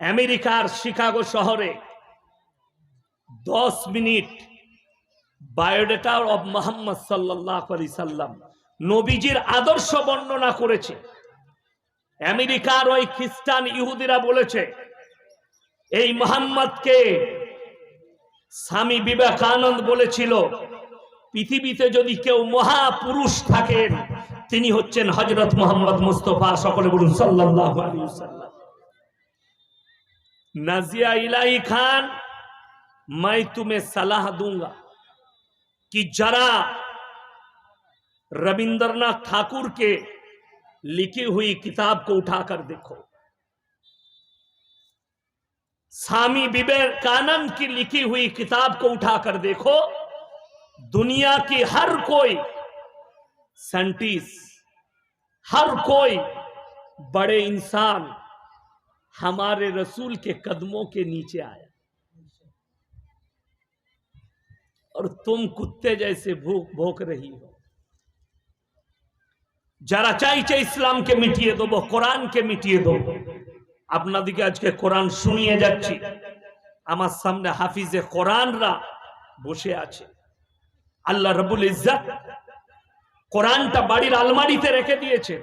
আমেরিকার শিকাগো শহরে দশ মিনিট বায়োডেটা অব মোহাম্মদ সাল্লাহ আলি সাল্লাম নবীজির আদর্শ বর্ণনা করেছে। আমেরিকার ওই খ্রিস্টান ইহুদিরা বলেছে, এই মোহাম্মদকে স্বামী বিবেকানন্দ বলেছিল, পৃথিবীতে যদি কেউ মহাপুরুষ থাকেন, তিনি হচ্ছেন হজরত মোহাম্মদ মুস্তফা, সকলে বলুন সাল্লাহ আলী সাল্লাম। नाजिया इलाही खान, मैं तुम्हें सलाह दूँगा कि जरा रविंद्रनाथ ठाकुर के लिखी हुई किताब को उठाकर देखो। स्वामी विवेकानंद की लिखी हुई किताब को उठाकर देखो। दुनिया की हर कोई साइंटिस्ट हर कोई बड़े इंसान हमारे रसूल के कदमों के नीचे आया और तुम कुत्ते जैसे भूख भोक रही हो যারা চাইছে ইসলামকে মিটিয়ে দেবো কোরআনকে মিটিয়ে দেবো আপনাদেরকে আজকে কোরআন শুনিয়ে যাচ্ছি আমার সামনে হাফিজে কোরআনরা বসে আছে আল্লাহ রবুল ইজ্জাত কোরআনটা বাড়ির আলমারিতে রেখে দিয়েছে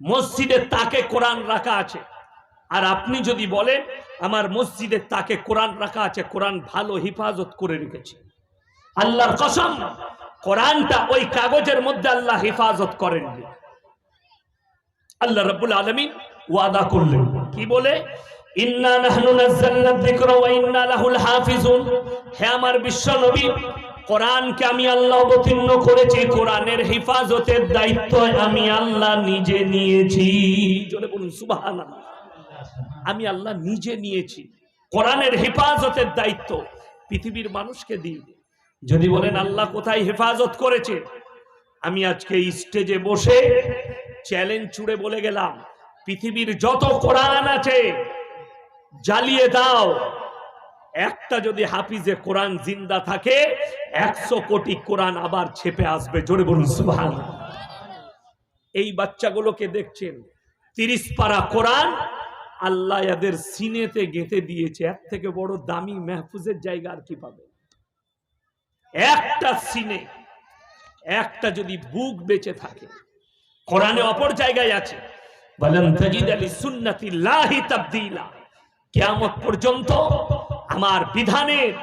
মসজিদের তাকে কোরআন রাখা আছে আর আপনি যদি বলেন, আমার মসজিদের তাকে কোরআন রাখা আছে, কোরআন ভালো হিফাজত করে রেখেছে। আল্লাহর কসম, কোরআনটা ওই কাগজের মধ্যে আল্লাহ হিফাজত করেননি। আল্লাহ রাব্বুল আলামিন ওয়াদা করলেন। কি বলে? হিফাজতের দায়িত্ব আমি আল্লাহ নিজে নিয়েছি। বলুন, সুবহানাল্লাহ। আমি আল্লাহ নিজে নিয়েছি। কোরআনের হেফাজতের দায়িত্ব। পৃথিবীর মানুষকে দিই যদি বলেন, আল্লাহ কোথায় হেফাজত করেছে? আমি আজকে স্টেজে বসে চ্যালেঞ্জ ছুড়ে বলে গেলাম, পৃথিবীর যত কোরআন আছে, জ্বালিয়ে দাও। একটা যদি হাফিজে কোরআন জিন্দা থাকে, একশো কোটি কোরআন আবার ছেপে আসবে। জোরে বলুন সুবহান এই বাচ্চাগুলোকে দেখছেন, তিরিশ পারা কোরআন আল্লাহ এদের সিনেতে গেঁথে দিয়েছে। এর থেকে বড় দামি মেহফুজের জায়গা আর কি পাবে? একটা সিনে, একটা যদি বুক বেঁচে থাকে, কোরআনে অপর জায়গায় আছে কিয়ামত পর্যন্ত আমার বিধানের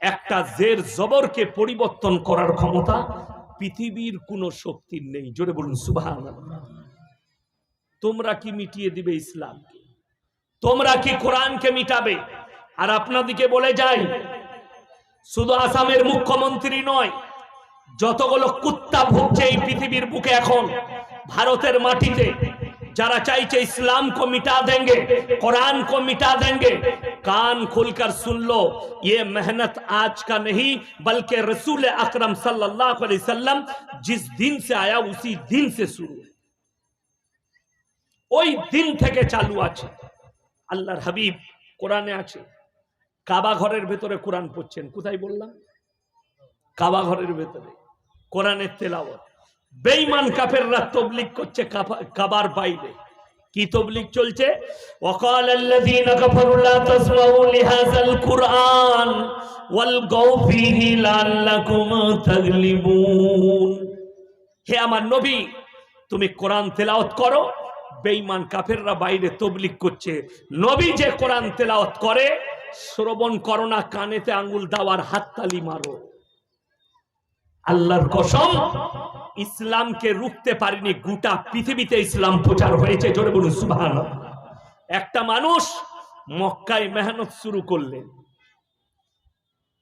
একটা জের জবরকে পরিবর্তন করার ক্ষমতা পৃথিবীর কোনো শক্তির নেই। জোরে বলুন, সুবহানাল্লাহ। তোমরা কি মিটিয়ে দিবে ইসলামকে? তোমরা কি কোরআনকে মিটাবে আর আপনাদিকে বলে যাই শুধু আসামের মুখ্যমন্ত্রী নয় যতগুলো কুত্তা ভুগছে এই পৃথিবীর বুকে এখন ভারতের মাটিতে যারা চাইছে इस्लाम को मिटा देंगे कुरान को मिटा देंगे कान खुलकर सुन लो ये मेहनत आज का नहीं बल्कि रसूल अकरम सल्लल्लाहु अलैहि वसल्लम जिस दिन से आया उसी दिन से शुरू है ওই দিন থেকে চালু আছে আল্লাহর হাবিব কোরআনে আছে, কাবা ঘরের ভেতরে কোরআন পড়ছেন, কোথায় বললাম? কাবা ঘরের ভেতরে কোরআনের তেলাওয়াত। বেঈমান কাফেররা তবলিগ করছে কাবার বাইরে। কি তবলিগ চলছে? ওয়াকাল আল্লাযীনা কাফারু লা তাসমাউ লিহাযাল কুরআন ওয়াল গাউফিহি লাআল্লাকুম তাগলিবুন। হে আমার নবী, তুমি কোরআন তেলাওয়াত করো বেঈমান কাফেররা বাইরে তবলিগ করছে। নবী যে কোরআন তেলাওয়াত করে, শ্রবণ করো না, কানেতে আঙ্গুল দাওয়ার হাততালি মারো। আল্লাহর কসম, ইসলামকে রুখতে পারেনি, গোটা পৃথিবীতে ইসলাম প্রচার হয়েছে, জোরে বলুন সুবহান একটা মানুষ মক্কায় মেহনত শুরু করলেন।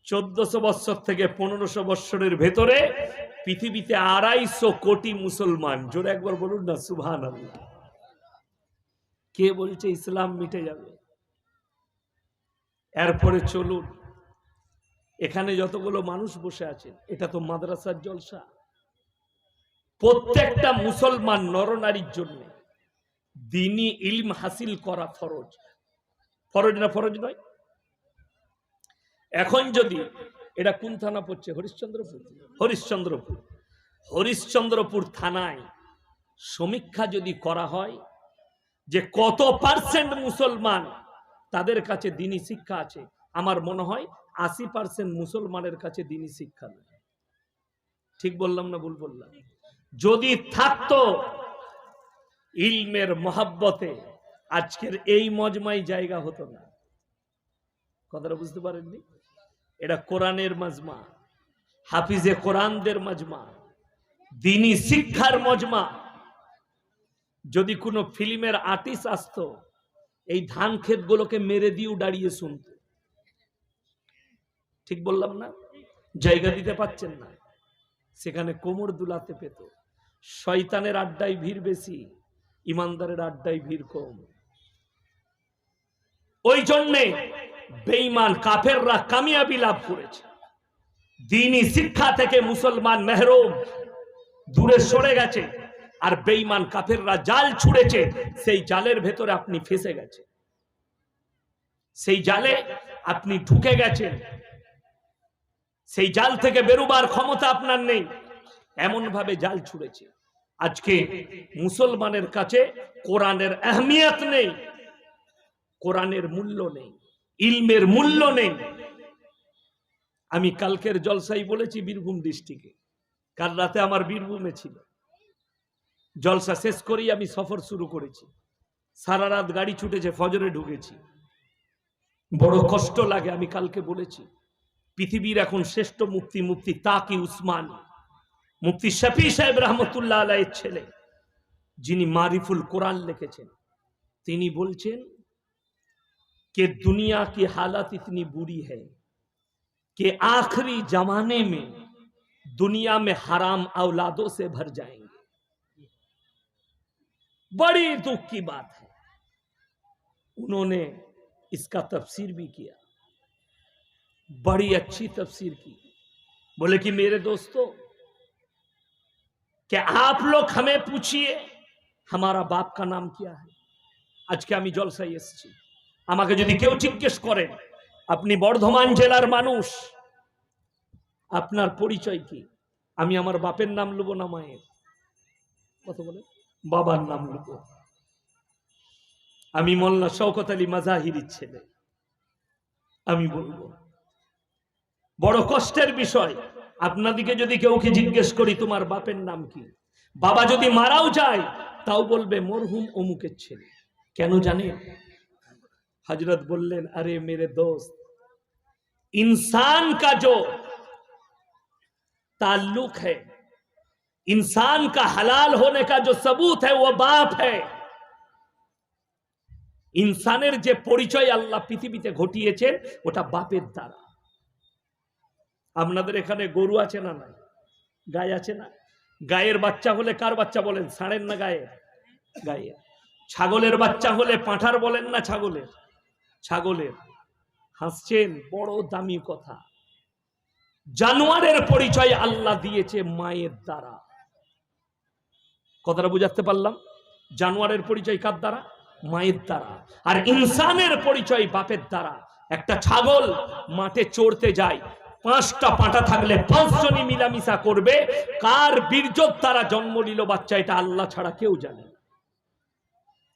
চোদ্দশো বৎসর থেকে পনেরোশো বৎসরের ভেতরে পৃথিবীতে আড়াইশো কোটি মুসলমান। জোরে একবার বলুন না সুবহান আল্লাহ কে বলছে ইসলাম মিটে যাবে? এরপরে চলুন। এখানে যতগুলো মানুষ বসে আছেন, এটা তো মাদ্রাসার জলসা। প্রত্যেকটা মুসলমান নরনারীর জন্য দিনই ইলম হাসিল করা ফরজ। ফরজ না ফরজ নয়? এখন যদি এটা কোন থানা পড়ছে? হরিশ্চন্দ্রপুর। হরিশ্চন্দ্রপুর। হরিশ্চন্দ্রপুর থানায় সমীক্ষা যদি করা হয় যে কত পার্সেন্ট মুসলমান তাদের কাছে দিনী শিক্ষা আছে? আমার মনে হয় আশি পার্সেন্ট মুসলমানের কাছে দিনী শিক্ষা নেই। ঠিক বললাম না ভুল বললাম? যদি থাকতো ইলমের মহাব্বতে, আজকের এই মজমাই জায়গা হতো না। কথাটা বুঝতে পারেননি? এটা কোরআনের মাজমা, হাফিজে কোরআনদের মাজমা, দিনী শিক্ষার মজমা। যদি কোনো ফিল্মের আর্টিস্ট আসতো, এই ধান ক্ষেতগুলোকে মেরে দিয়েও দাঁড়িয়ে শুনত। ঠিক বললাম না? জায়গা দিতে পাচ্ছেন না। সেখানে কোমর দুলাতে পেত। শয়তানের আড্ডায় ভিড় বেশি, ইমানদারের আড্ডায় ভিড় কম। ওই জন্যে বেঈমান কাফেররা কামিয়াবি লাভ করেছে। দিনই শিক্ষা থেকে মুসলমান মেহরুম দূরে সরে গেছে। আর বেঈমান কাফেররা জাল ছুড়েছে, সেই জালের ভেতরে আপনি ফেসে গেছে সেই জালে আপনি ঢুকে গেছেন। সেই জাল থেকে বেরোবার ক্ষমতা আপনার নেই। এমন ভাবে জাল ছুড়েছে। আজকে মুসলমানের কাছে কোরআনের আহমিয়ত নেই, কোরআনের মূল্য নেই, ইলমের মূল্য নেই। আমি কালকের জলসাই বলেছি বীরভূম ডিস্ট্রিক্টে। কাল রাতে আমার বীরভূমে ছিল। জলসা শেষ করেই আমি সফর শুরু করেছি সারা রাত গাড়ি ছুটেছে ফজরে ঢুকেছি বড় কষ্ট লাগে আমি কালকে বলেছি পৃথিবীর এখন শ্রেষ্ঠ মুক্তি মুক্তি তাকি উসমান মুক্তি শফি সাহেব রহমতুল্লাহ আলাইয়ের ছেলে যিনি মারিফুল কোরআন লিখেছেন তিনি বলছেন कि दुनिया की हालत इतनी बुरी है कि आखिरी जमाने में दुनिया में हराम औलादों से भर जाएंगे बड़ी दुख की बात है उन्होंने इसका तफसीर भी किया बड़ी अच्छी तफसीर की बोले कि मेरे दोस्तों क्या आप लोग हमें पूछिए हमारा बाप का नाम क्या है আজকে আমি জলসাই এসেছি আমাকে যদি কেউ জিজ্ঞেস করেন আপনি বর্ধমান জেলার মানুষ আপনার পরিচয় কি আমি আমার বাপের নাম লুবো না মায়ের কত বলে বাবার নাম লুবো আমি মোল্লা শওকত আলী মাজাহিরির ছেলে আমি বলবো বড় কষ্টের বিষয় আপনাদিকে যদি কেউকে জিজ্ঞেস করি তোমার বাপের নাম কি বাবা যদি মারাও যায় তাও বলবে মরহুম অমুকের ছেলে কেন জানেন हजरत बोलें अरे मेरे दोस्त इंसान का जो ताल्लुक है इंसान का हलाल होने का जो सबूत है वो बाप है ইনসানের যে পরিচয় আল্লাহ পৃথিবীতে ঘটিয়েছেন ওটা বাপের দ্বারা আপনাদের এখানে গরু আছে না নাই গায়ে আছে না গায়ের বাচ্চা হলে কার বাচ্চা বলেন ষাঁড়ের না গায়ে গায়ে ছাগলের বাচ্চা হলে পাঁঠার বলেন না ছাগলের ছাগলের হাসছেন বড় দামি কথা জানোয়ারের পরিচয় আল্লাহ দিয়েছে মায়ের দ্বারা কথাটা বুঝাতে পারলাম। জানোয়ারের পরিচয় কার দ্বারা? মায়ের দ্বারা। আর ইনসানের পরিচয় বাপের দ্বারা। একটা ছাগল মাঠে চড়তে যায়, পাঁচটা পাটা থাকলে পাঁচজনই মিলামিশা করবে। কার বীর্যর দ্বারা জন্ম নিল বাচ্চা, এটা আল্লাহ ছাড়া কেউ জানে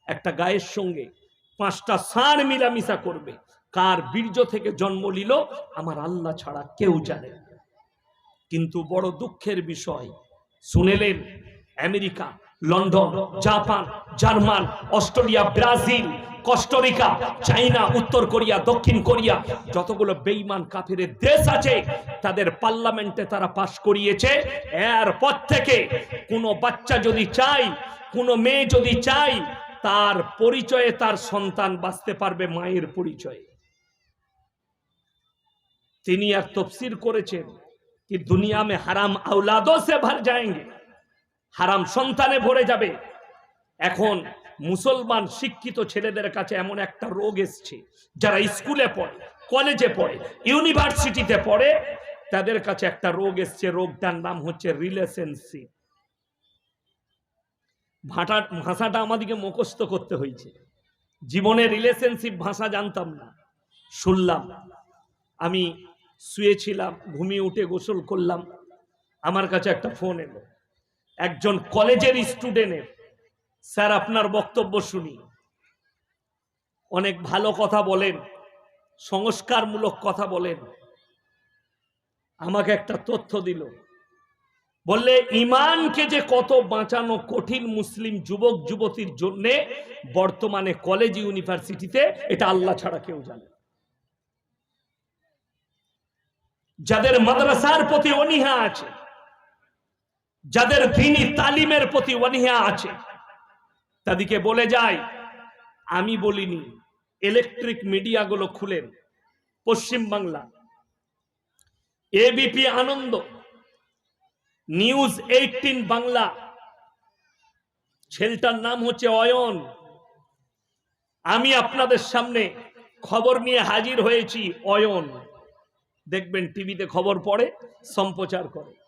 একটা গায়ের সঙ্গে পাঁচটা ষাঁড় মিলামিশা করবে। কার বীর্য থেকে জন্ম নিল, আমার আল্লাহ ছাড়া কেউ জানে। কিন্তু বড় দুঃখের বিষয়, শুনেলেন America London, Japan, German, Australia, Brazil, Costa Rica, China, উত্তর কোরিয়া, দক্ষিণ কোরিয়া, যতগুলো বেইমান কাফেরের দেশ আছে, তাদের পার্লামেন্টে তারা পাশ করিয়েছে। এরপর থেকে কোনো বাচ্চা যদি চাই কোনো মেয়ে যদি চাই তার পরিচয়ে তার সন্তান বাঁচতে পারবে মায়ের পরিচয়ে। তিনি এক তফসির করেছেন, কি দুনিয়া মে হারাম আউলাদো সে ভর যায়গে হারাম সন্তানে ভরে যাবে। এখন মুসলমান শিক্ষিত ছেলেদের কাছে এমন একটা রোগ এসছে, যারা স্কুলে পড়ে, কলেজে পড়ে, ইউনিভার্সিটিতে পড়ে, তাদের কাছে একটা রোগ এসছে, রোগটার নাম হচ্ছে রিলেশনশিপ ভাষা, ভাষাটা আমাদেরকে মুখস্থ করতে হয়েছে। জীবনে রিলেশনশিপ ভাষা জানতাম না, শুনলাম। আমি শুয়েছিলাম, ঘুমিয়ে উঠে গোসল করলাম। আমার কাছে একটা ফোন এলো। একজন কলেজের স্টুডেন্টের। স্যার, আপনার বক্তব্য শুনি। অনেক ভালো কথা বলেন, সংস্কারমূলক কথা বলেন। আমাকে একটা তথ্য দিল। বললে, ইমানকে যে কত বাঁচানো কঠিন মুসলিম যুবক, যুবতীর জন্য বর্তমানে কলেজ, ইউনিভার্সিটিতে, এটা আল্লাহ ছাড়া কেউ জানে যাদের মাদ্রাসার প্রতি অনীহা আছে যাদের দিনী তালিমের প্রতি অনীহা আছে, তাদেরকে বলে যায়, আমি বলিনি ইলেকট্রিক মিডিয়াগুলো খুলেন, Paschim Bangla. ABP Ananda news eighteen Bangla. ছেলেটার নাম হচ্ছে অয়ন। আমি আপনাদের সামনে খবর নিয়ে হাজির হয়েছি, অয়ন। দেখবেন টিভিতে খবর পড়ে, সম্প্রচার করে।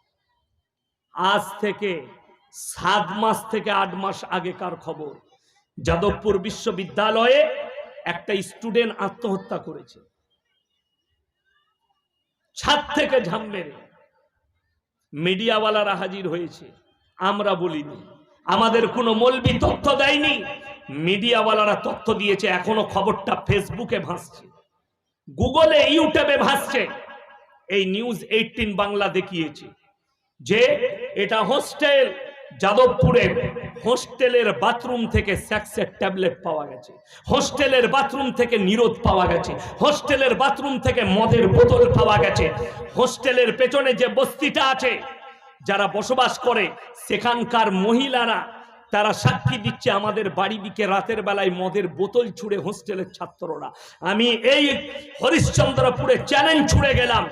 আজ থেকে সাত মাস থেকে আট মাস আগেকার খবর। যাদবপুর বিশ্ববিদ্যালয়ে একটা স্টুডেন্ট আত্মহত্যা করেছে। ছাদ থেকে ঝাম মেরে মিডিয়াওয়ালারা হাজির হয়েছে। আমরা বলিনি, আমাদের কোনো মলবি তথ্য দেয়নি। মিডিয়াওয়ালারা তথ্য দিয়েছে, এখনও খবরটা ফেসবুকে ভাসছে। গুগলে, ইউটিউবে ভাসছে। এই নিউজ এইটিন বাংলা দেখিয়েছে। যে এটা হোস্টেল যাদবপুরে হোস্টেলের বাথরুম থেকে স্যাক্সের ট্যাবলেট পাওয়া গেছে। হোস্টেলের বাথরুম থেকে নিরোধ পাওয়া গেছে। হোস্টেলের বাথরুম থেকে মদের বোতল পাওয়া গেছে। হোস্টেলের পেছনে যে বস্তিটা আছে, যারা বসবাস করে, সেখানকার মহিলারা তারা সাক্ষী দিচ্ছে আমাদের বাড়ি দিকে রাতের বেলায় মদের বোতল ছুড়ে হোস্টেলের ছাত্ররা। আমি এই হরিশ্চন্দ্রপুরে চ্যালেঞ্জ ছুড়ে গেলাম।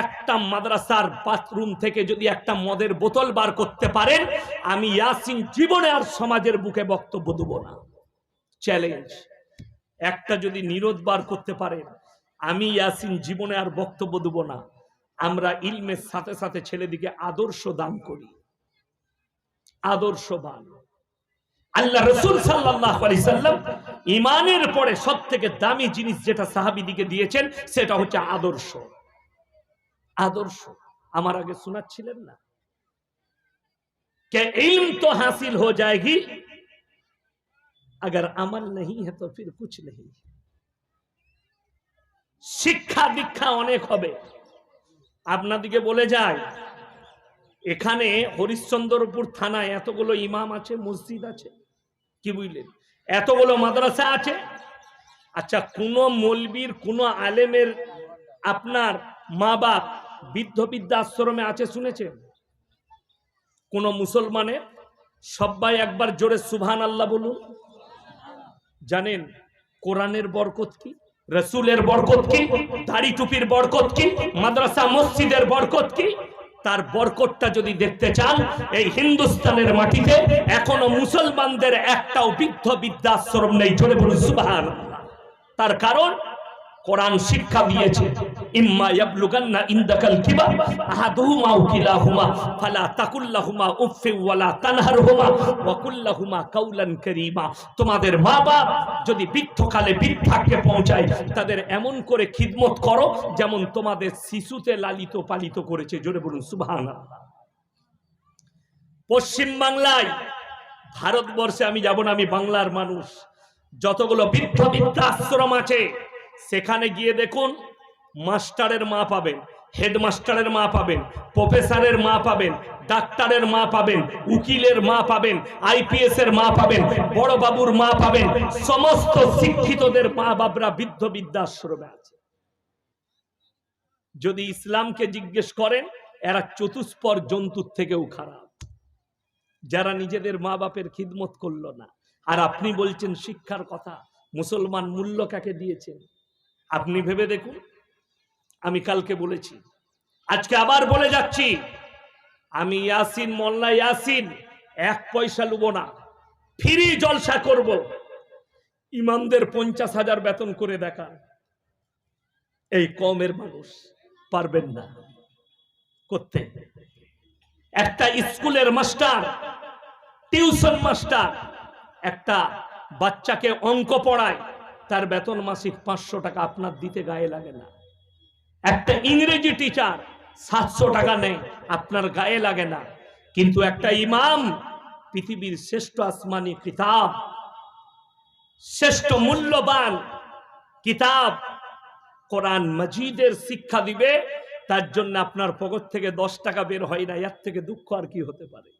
একটা মাদ্রাসার বাথরুম থেকে যদি একটা মদের বোতল বার করতে পারেন, আমি ইয়াসিন জীবনে আর সমাজের বুকে বক্তব্য দেব না। চ্যালেঞ্জ একটা যদি নিরোধ বার করতে পারেন, আমি ইয়াসিন জীবনে আর বক্তব্য দেব না। আমরা ইলমের সাথে সাথে ছেলেদিকে আদর্শ দান করি। আদর্শবান আল্লাহ রসুল সাল্লাহ আলি সাল্লাম ইমানের পরে সব থেকে দামি জিনিস যেটা সাহাবিদিকে দিয়েছেন সেটা হচ্ছে আদর্শ আদর্শ আমার আগে শোনাচ্ছিলেন না কে इल्म तो हासिल हो जाएगी अगर अमल नहीं है तो फिर कुछ नहीं শিক্ষা দীক্ষা অনেক হবে আপনাদিকে বলে যায় এখানে হরিশ্চন্দ্রপুর থানায় এতগুলো ইমাম আছে, মসজিদ আছে, কি বুঝলেন? এতগুলো মাদ্রাসা আছে। আচ্ছা কোন মলবির, কোন আলেমের আপনার মা বাপ বৃদ্ধ বৃদ্ধাশ্রমে আছে শুনেছেন? কোন মুসলমানের? সবাই একবার জোরে সুভান আল্লাহ বলুন। জানেন কোরআনের বরকত কি? রসুলের বরকত কি? দাড়ি টুপির বরকত কি? মাদ্রাসা, মসজিদের বরকত কি? তার বরকতটা যদি দেখতে চান, এই হিন্দুস্তানের মাটিতে এখনও মুসলমানদের একটাও বৃদ্ধ বৃদ্ধাশ্রম নেই চলে বলুন সুবাহ তার কারণ কোরআন শিক্ষা দিয়েছে, ইম্মা ইয়াবলুগান্না ইনদাকাল কিবার আহাদুহুমা কিলাহুমা, ফালা তাকুল্লাহুমা উফফি ওয়ালা তানহারহুমা, ওয়া কুল্লাহুমা কাউলান কারীমা। তোমাদের মা বাপ যদি বৃদ্ধকালে বৃদ্ধাকে পৌঁছায়, তাদের এমন করে খিদমত করো যেমন তোমাদের শিশুতে লালিত পালিত করেছে। জোরে বলুন, সুবহানাল্লাহ। পশ্চিম বাংলায়, ভারতবর্ষে আমি যাব না, আমি বাংলার মানুষ। যতগুলো বৃদ্ধ বৃদ্ধাশ্রম আছে সেখানে গিয়ে দেখুন, মাস্টারের মা পাবেন, হেডমাস্টারের মা পাবেন, প্রফেসরের মা পাবেন, ডাক্তারের মা পাবেন, উকিলের মা পাবেন আইপিএস এর মা পাবেন বড় বাবুর মা পাবেন, সমস্ত শিক্ষিতদের মা বাবরা বৃদ্ধ বৃদ্ধাশ্রমে আছে। যদি ইসলামকে জিজ্ঞেস করেন, এরা চতুষ্পর জন্তুর থেকেও খারাপ। যারা নিজেদের মা বাপের খিদমত করল না। আর আপনি বলছেন, শিক্ষার কথা, মুসলমান মূল্য কাকে দিয়েছেন? আপনি ভেবে দেখুন। আমি কালকে বলেছি। আজকে আবার বলে যাচ্ছি। আমি ইয়াসিন মোল্লা ইয়াসিন, এক পয়সা লুব না। ফ্রি জলসা করব। ইমামদের পঞ্চাশ হাজার বেতন করে দেখা। এই কমের মানুষ পারবেন না। করতে। একটা স্কুলের মাস্টার, টিউশন মাস্টার, একটা বাচ্চাকে অঙ্ক পড়ায় তার বেতন মাসিক পাঁচশো টাকা আপনার দিতে গায়ে লাগে না। একটা ইংরেজি টিচার সাতশো টাকা নেয়, আপনার গায়ে লাগে না। কিন্তু একটা ইমাম, পৃথিবীর শ্রেষ্ঠ আসমানি কিতাব, শ্রেষ্ঠ মূল্যবান কিতাব কোরআন মজিদের শিক্ষা দিবে, তার জন্য আপনার পকেট থেকে দশ টাকা বের হয় না, এর থেকে দুঃখ আর কি হতে পারে?